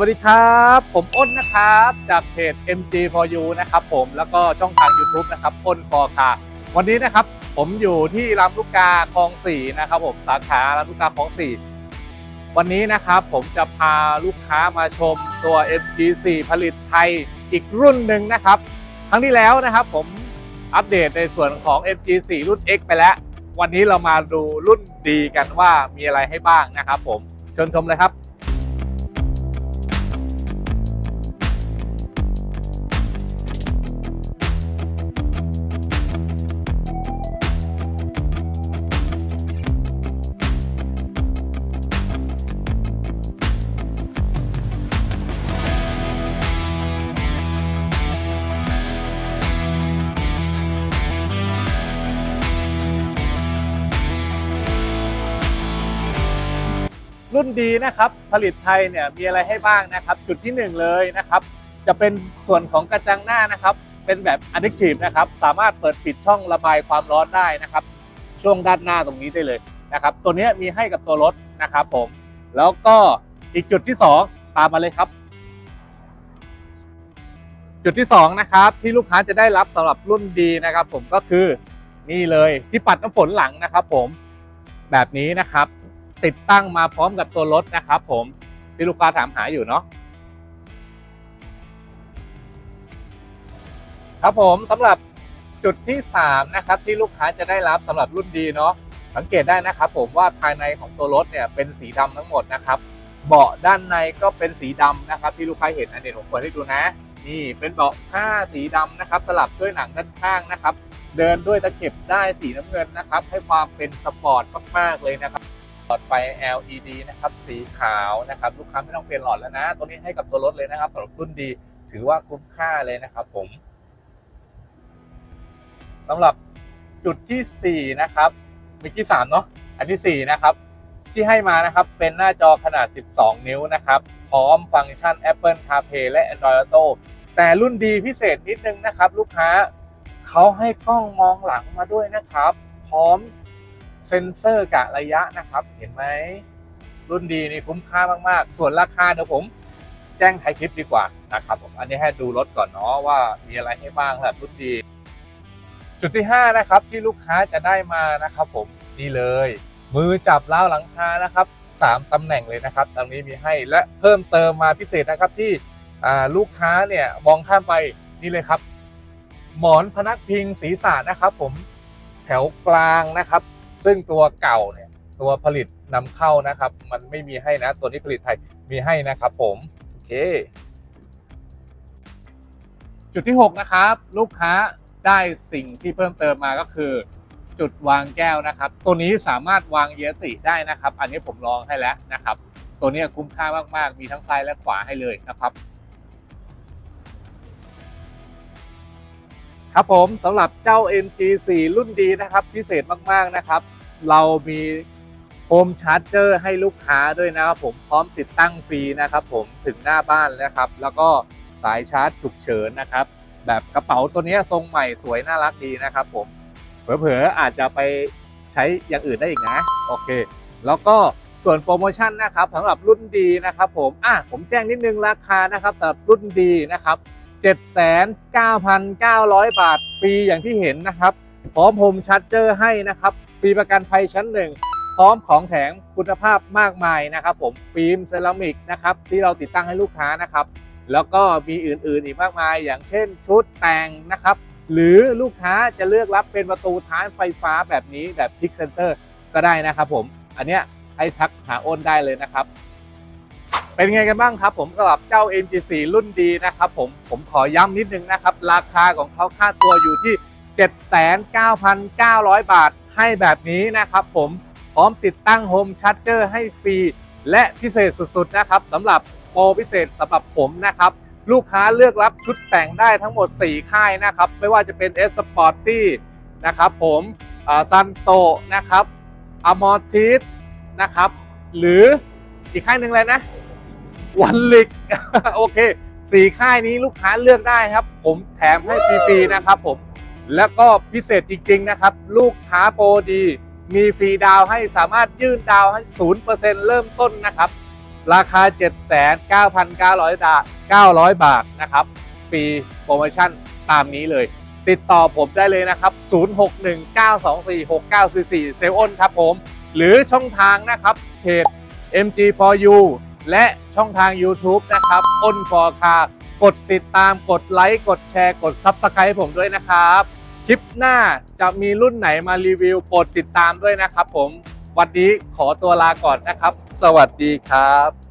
วัสดีครับ ผมอ้นนะครับ จากเพจ MG for you นะครับผมแล้วก็ช่องทาง YouTube นะครับอ้น for car วันนี้นะครับผมอยู่ที่ลำลูกกาคลอง4นะครับผมสาขาลำลูกกาคลอง4วันนี้นะครับผมจะพาลูกค้ามาชมตัว MG4 ผลิตไทยอีกรุ่นหนึ่งนะครับ ครั้งที่แล้วนะครับผมอัปเดตในส่วนของ MG4 รุ่น X ไปแล้ว วันนี้เรามาดูรุ่นดีกันว่ามีอะไรให้บ้างนะครับผมเชิญชมเลยครับ รุ่นดีนะครับผลิตไทยเนี่ยมีอะไรให้บ้างนะครับ จุดที่หนึ่งเลยนะครับ จะเป็นส่วนของกระจังหน้านะครับ เป็นแบบ adaptive นะครับ สามารถเปิดปิดช่องระบายความร้อนได้นะครับ ช่วงด้านหน้าตรงนี้ได้เลยนะครับ ตัวนี้มีให้กับตัวรถนะครับผม แล้วก็อีกจุดที่สองตามมาเลยครับ จุดที่สองนะครับ ที่ลูกค้าจะได้รับสำหรับรุ่นดีนะครับ ผมก็คือนี่เลยที่ปัดน้ำฝนหลังนะครับ ผมแบบนี้นะครับ ติดตั้งมาพร้อมกับตัวรถนะครับผมที่ลูกค้าถามหาอยู่เนาะครับผมสำหรับจุดที่3นะครับที่ลูกค้าจะได้รับสำหรับรุ่นดีเนาะสังเกตได้นะครับผมว่าภายในของตัวรถเนี่ยเป็นสีดำทั้งหมดนะครับเบาะด้านในก็เป็นสีดำนะครับ ที่ลูกค้าเห็นอันนี้ผมเปิดให้ดูนะนี่เป็นเบาะผ้าสีดำนะครับ สลับด้วยหนังด้านข้างนะครับ เดินด้วยตะเข็บได้สีน้ำเงินนะครับ ให้ความเป็นสปอร์ตมากๆเลยนะครับ หลอดไฟ LED นะครับสีขาวนะครับลูกค้าไม่ต้องเปลี่ยนหลอดแล้วนะ ตัวนี้ให้กับตัวรถเลยนะครับสำหรับรุ่นดีถือว่าคุ้มค่าเลยนะครับผมสำหรับจุดที่ 4 นะครับมื่อกี้3เนาะอันที่ 4 นะครับ ที่ให้มานะครับเป็นหน้าจอขนาด 12 นิ้วนะครับ พร้อมฟังก์ชัน Apple CarPlay และ Android Auto แต่รุ่นดีพิเศษนิดนึงนะครับ ลูกค้าเขาให้กล้องมองหลังมาด้วยนะครับ พร้อม เซ็นเซอร์กะระยะนะครับ เห็นไหมรุ่นดีนี่คุ้มค่ามาก ๆ ส่วนราคาเดี๋ยวผมแจ้งท้ายคลิปดีกว่านะครับผมอันนี้ให้ดูรถก่อนเนาะว่ามีอะไรให้บ้างสำหรับรุ่นดี จุดที่ 5 นะครับที่ลูกค้าจะได้มานะครับ ผมนี่เลย มือจับล้าวหลังคานะครับสามตำแหน่งเลยนะครับตรงนี้มีให้และเพิ่มเติมมาพิเศษนะครับที่ลูกค้าเนี่ยมองข้ามไปนี่เลยครับ หมอนพนักพิงศีรษะนะครับ ผมแถวกลางนะครับ ซึ่งตัวเก่าเนี่ยตัวผลิตนำเข้านะครับ มันไม่มีให้นะ ตัวนี้ผลิตไทยมีให้นะครับ ผมโอเค จุดที่ 6 นะครับ ลูกค้าได้สิ่งที่เพิ่มเติมมาก็คือ จุดวางแก้วนะครับ ตัวนี้สามารถวางเยติได้นะครับ อันนี้ผมลองให้แล้วนะครับ ตัวนี้คุ้มค่ามากๆ มีทั้งซ้ายและขวาให้เลยนะครับ ครับผมสำหรับเจ้า MG4 รุ่นดีนะครับ พิเศษมากๆนะครับ เรามีโฮมชาร์จเจอร์ให้ลูกค้าด้วยนะครับผมพร้อมติดตั้งฟรีนะครับผมถึงหน้าบ้านนะครับ แล้วก็สายชาร์จฉุกเฉินนะครับ แบบกระเป๋าตัวนี้ทรงใหม่สวยน่ารักดีนะครับผมเผลอๆอาจจะไปใช้อย่างอื่นได้อีกนะ โอเค แล้วก็ส่วนโปรโมชั่นนะครับสำหรับรุ่นดีนะครับผมอะผมแจ้งนิดนึงราคานะครับสำหรับรุ่นดีนะครับ 79,900 บาท ฟรีอย่างที่เห็นนะครับ พร้อมโฮมชาร์จเจอร์ให้นะครับ ฟรีประกันภัยชั้นหนึ่งพร้อมของแถมคุณภาพมากมายนะครับ ผมฟิล์มเซรามิกนะครับที่เราติดตั้งให้ลูกค้านะครับ แล้วก็มีอื่นๆอีกมากมาย อย่างเช่นชุดแต่งนะครับ หรือลูกค้าจะเลือกรับเป็นประตูท้ายไฟฟ้าแบบนี้แบบพิกเซนเซอร์ก็ได้นะครับผม อันเนี้ยให้ทักหาอ้นได้เลยนะครับ เป็นไงกันบ้างครับ ผมสำหรับเจ้า MG4 รุ่นดีนะครับผมผมขอย้ำนิดนึงนะครับ ราคาของเขาค่าตัวอยู่ที่ 79,900 บาทให้แบบนี้นะครับผมพร้อมติดตั้งโฮมชาร์จเจอร์ให้ฟรี และพิเศษสุดๆนะครับสำหรับโปรพิเศษสำหรับผมนะครับ ลูกค้าเลือกรับชุดแต่งได้ทั้งหมด 4 ค่ายนะครับ ไม่ว่าจะเป็น S Sporty นะครับผมซันโตนะครับอมอร์ทิสนะครับ หรืออีกค่ายหนึ่งเลยนะ วันลิกโอเคสี่ค่ายนี้ลูกค้าเลือกได้ครับ ผมแถมให้ฟรีๆนะครับผมแล้วก็พิเศษจริงๆนะครับ ลูกค้าโปรดี มีฟรีดาวให้สามารถยื่นดาวให้ศูนย์เปอร์เซ็นต์เริ่มต้นนะครับ ราคา 79,900บา900 บาทนะครับฟรีโปรโมชั่นตามนี้เลย ติดต่อผมได้เลยนะครับ 0619246944 เซลอ้นครับผม หรือช่องทางนะครับเพจ MG4U และช่องทาง YouTube นะครับอ้น for car กดติดตามกดไลค์กดแชร์กด Subscribe ผมด้วยนะครับ คลิปหน้าจะมีรุ่นไหนมารีวิวโปรดติดตามด้วยนะครับผม วันนี้ขอตัวลาก่อนนะครับ สวัสดีครับ